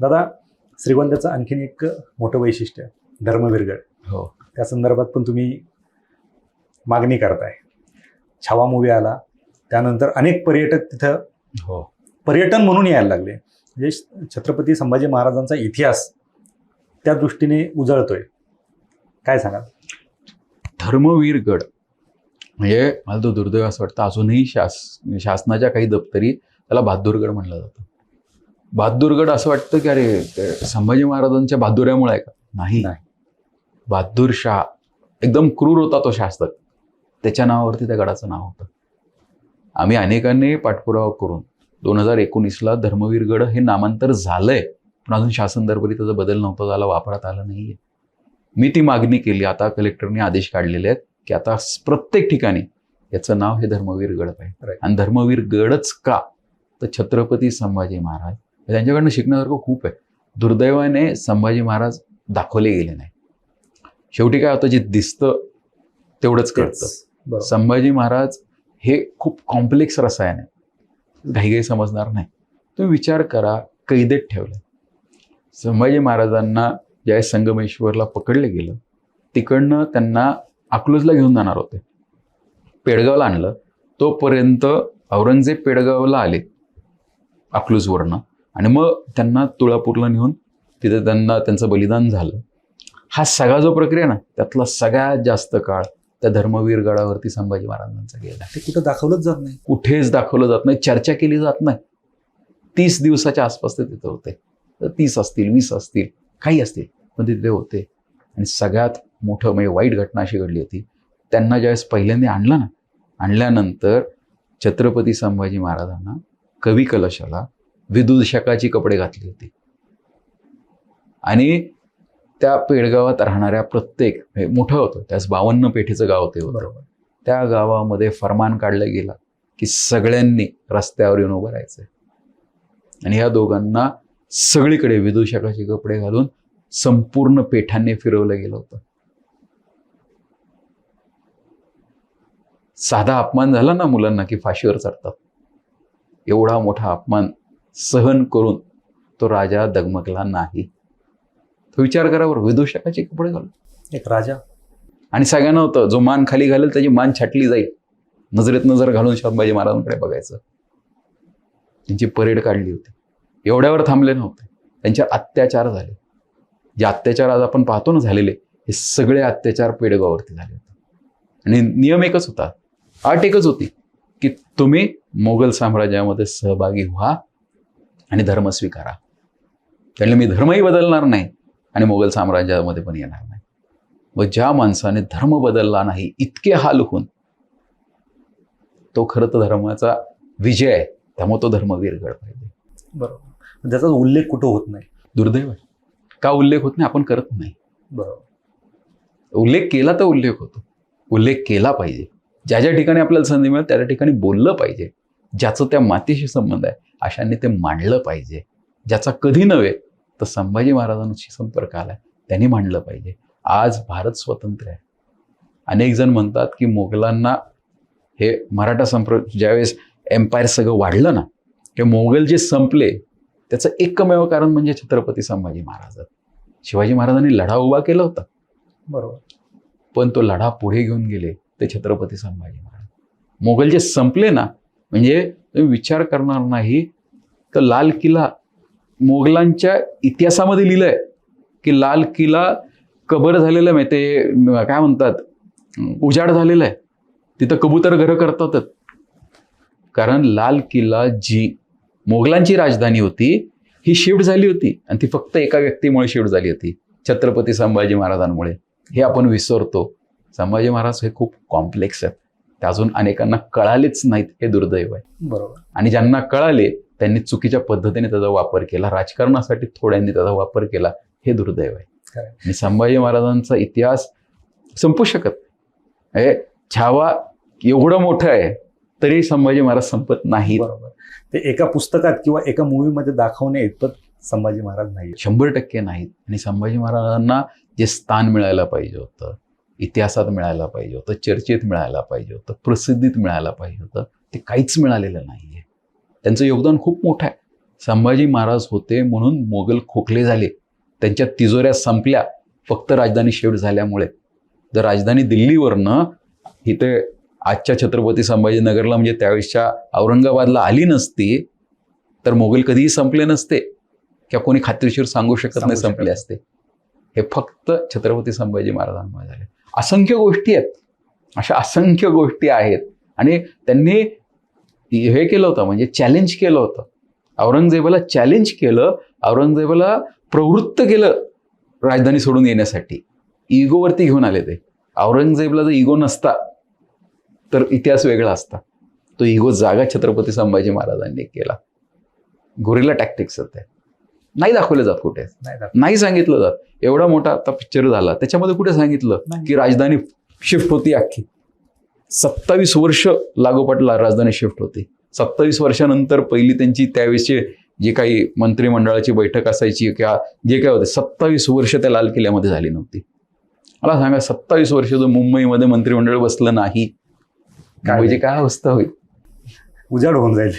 दादा श्रीगोंद्याचं आणखीन एक मोठं वैशिष्ट्य आहे धर्मवीरगड हो. त्या संदर्भात पण तुम्ही मागणी करताय. छावा मूवी आला त्यानंतर अनेक पर्यटक तिथं हो. पर्यटन म्हणून यायला लागले. म्हणजे छत्रपती संभाजी महाराजांचा इतिहास त्या दृष्टीने उजळतोय. काय सांगाल? धर्मवीर गड म्हणजे मला तो दुर्दैव असं वाटतं अजूनही शास शासनाच्या काही दप्तरी त्याला बहादूरगड म्हणलं जातं. बहादूरगड असं वाटतं की अरे संभाजी महाराजांच्या बहादुऱ्यामुळे आहे का? नाही. नाही. बहादूर शाह एकदम क्रूर होता तो शासक. त्याच्या नावावरती त्या गडाचं नाव होतं. आम्ही अनेकांनी पाठपुरावा करून दोन हजार एकोणीसला धर्मवीर गड हे नामांतर झालंय पण अजून शासन दरबारी त्याचा बदल नव्हता झाला वापरात आला नाहीये. मी ती मागणी केली. आता कलेक्टरने आदेश काढलेले आहेत की आता प्रत्येक ठिकाणी याचं नाव हे धर्मवीर गड पाहिजे. Right. आणि धर्मवीर गडच का? तर छत्रपती संभाजी महाराज त्यांच्याकडनं शिकण्यासारखं खूप आहे. दुर्दैवाने संभाजी महाराज दाखवले गेले नाही. शेवटी काय होतं जे दिसतं तेवढंच कळतं. संभाजी महाराज हे खूप कॉम्प्लेक्स रसायन आहे. घाईघाई समजणार नाही. तुम्ही विचार करा कैदेत ठेवलं संभाजी महाराजांना ज्या संगमेश्वरला पकडलं गेलं तिकडनं त्यांना अकलूजला घेऊन जाणार होते. पेडगावला आणलं. तोपर्यंत औरंगजेब पेडगावला आले अकलूजवरनं. आणि मग त्यांना तुळापूरला नेऊन तिथे त्यांना त्यांचं बलिदान झालं. हा सगळा जो प्रक्रिया ना त्यातला सगळ्यात जास्त काळ त्या धर्मवीर गडावरती संभाजी महाराजांचा गेला. ते कुठं दाखवलंच जात नाही. कुठेच दाखवलं जात नाही चर्चा केली जात नाही. तीस दिवसाच्या आसपास ते तिथे होते. तर तीस असतील वीस असतील काही असतील पण तिथे होते. आणि सगळ्यात मोठं म्हणजे वाईट घटना अशी घडली होती. त्यांना ज्यावेळेस पहिल्यांदा आणलं ना आणल्यानंतर छत्रपती संभाजी महाराजांना कवी कलशाला विदूषकाची कपडे घातली होती. आणि त्या पेडगावात राहणाऱ्या प्रत्येक हे मोठं होतं. त्यास बावन्न पेठेचं गाव ते होतं. बरोबर. त्या गावामध्ये फरमान काढलं गेलं की सगळ्यांनी रस्त्यावर येऊन उभं राहायचंय. आणि ह्या दोघांना सगळीकडे विदूषकाचे कपडे घालून संपूर्ण पेठांनी फिरवलं गेलं होतं. साधा अपमान झाला ना मुलांना की फाशीवर चढतात. एवढा मोठा अपमान सहन करून तो राजा दगमगला नाही. तो विचार करा बरं विदूषकाचे कपडे घालून. एक राजा. आणि सगळ्यांना होतं जो मान खाली घालेल त्याची मान छाटली जाईल. नजरेत नजर घालून संभाजी महाराजांकडे बघायचं. त्यांची परेड काढली होती. एवढ्यावर थांबले नव्हते. त्यांच्यावर अत्याचार झाले. जे अत्याचार आज आपण पाहतो ना झालेले हे सगळे अत्याचार पेडगाववरती झाले होते. आणि नियम एकच होता. अट एकच होती की तुम्ही मोगल साम्राज्यामध्ये सहभागी व्हा. आणि धर्म स्वीकारा. त्यामुळे मी धर्मही बदलणार नाही आणि मोगल साम्राज्यामध्ये पण येणार नाही. व ज्या माणसाने धर्म बदलला नाही इतके हाल होऊन तो खरं तर धर्माचा विजय आहे. त्यामुळे तो धर्मवीर गड पाहिजे. बरोबर. त्याचा उल्लेख कुठं होत नाही? दुर्दैव आहे. का उल्लेख होत नाही? आपण करत नाही. बरोबर. उल्लेख केला तर उल्लेख होतो. उल्लेख केला पाहिजे. ज्या ज्या ठिकाणी आपल्याला संधी मिळेल त्या त्या ठिकाणी बोललं पाहिजे. ज्याचं त्या मातीशी संबंध आहे. अशांनी ते मांडलं पाहिजे. ज्याचा कधी नव्हे तर संभाजी महाराजांशी संपर्क आलाय त्यांनी मांडलं पाहिजे. आज भारत स्वतंत्र आहे. अनेक जण म्हणतात की मोगलांना हे मराठा संप्र ज्यावेळेस एम्पायर सगळं वाढलं ना की मोगल जे संपले त्याचं एकमेव कारण म्हणजे छत्रपती संभाजी महाराज. शिवाजी महाराजांनी लढा उभा केला होता. बरोबर. पण तो लढा पुढे घेऊन गेले ते छत्रपती संभाजी महाराज. मोगल जे संपले ना म्हणजे तुम्ही विचार करणार नाही तर लाल किल्ला मोगलांच्या इतिहासामध्ये लिहिलंय की लाल किल्ला कबर झालेला आहे ते काय म्हणतात उजाड झालेला आहे. तिथं कबूतर घरं करतातच कारण लाल किल्ला जी मोगलांची राजधानी होती ही शिफ्ट झाली होती. आणि ती फक्त एका व्यक्तीमुळे शिफ्ट झाली होती छत्रपती संभाजी महाराजांमुळे. हे आपण विसरतो. संभाजी महाराज हे खूप कॉम्प्लेक्स आहेत. ते अजून अनेकांना कळालेच नाहीत हे दुर्दैव आहे. बरोबर. आणि ज्यांना कळाले त्यांनी चुकीच्या पद्धतीने त्याचा वापर केला. राजकारणासाठी थोड्यांनी त्याचा वापर केला. हे दुर्दैव आहे. आणि संभाजी महाराजांचा इतिहास संपू शकत नाही. छावा एवढं मोठं आहे तरी संभाजी महाराज संपत नाहीत. बरोबर. ते एका पुस्तकात किंवा एका मूवीमध्ये दाखवणे इतपत संभाजी महाराज नाही शंभर टक्के नाहीत. आणि संभाजी महाराजांना जे स्थान मिळायला पाहिजे होतं इतिहासात मिळायला पाहिजे होतं चर्चेत मिळायला पाहिजे होतं प्रसिद्धीत मिळायला पाहिजे होतं ते काहीच मिळालेलं नाही आहे त्यांचं योगदान खूप मोठं आहे. संभाजी महाराज होते म्हणून मोगल खोकले झाले. त्यांच्या तिजोऱ्या संपल्या फक्त राजधानी शिफ्ट झाल्यामुळे. जर राजधानी दिल्लीवरनं इथे आजच्या छत्रपती संभाजीनगरला म्हणजे त्यावेळेसच्या औरंगाबादला आली नसती तर मोगल कधीही संपले नसते. किंवा कोणी खात्रीशीर सांगू शकत नाही संपले असते. हे फक्त छत्रपती संभाजी महाराजांमुळे झाले. असंख्य गोष्टी आहेत. अशा असंख्य गोष्टी आहेत. आणि त्यांनी हे केलं होतं म्हणजे चॅलेंज केलं होतं. औरंगजेबाला चॅलेंज केलं औरंगजेबाला प्रवृत्त केलं राजधानी सोडून येण्यासाठी. इगोवरती घेऊन आले ते. औरंगजेबला जर इगो नसता तर इतिहास वेगळा असता. तो इगो जागा छत्रपती संभाजी महाराजांनी केला. गोरिला टॅक्टिक्स ते. नाही दाखवले जात कुठे. नाही सांगितलं जात. एवढा मोठा आता पिक्चर झाला. त्याच्यामध्ये कुठे सांगितलं. की राजधानी शिफ्ट होती अख्खी? सत्तावीस वर्ष लागोपाठला राजधानी शिफ्ट होती. सत्तावीस वर्षानंतर पहिली त्यांची त्यावेळेसची जे काही मंत्रिमंडळाची बैठक असायची किंवा जे काय होते सत्तावीस वर्ष त्या लाल किल्ल्यामध्ये झाली नव्हती. मला सांगा सत्तावीस वर्ष जर मुंबईमध्ये मंत्रिमंडळ बसलं नाही काय? मुंबईची काय अवस्था होईल? उजाड होऊन जाईल.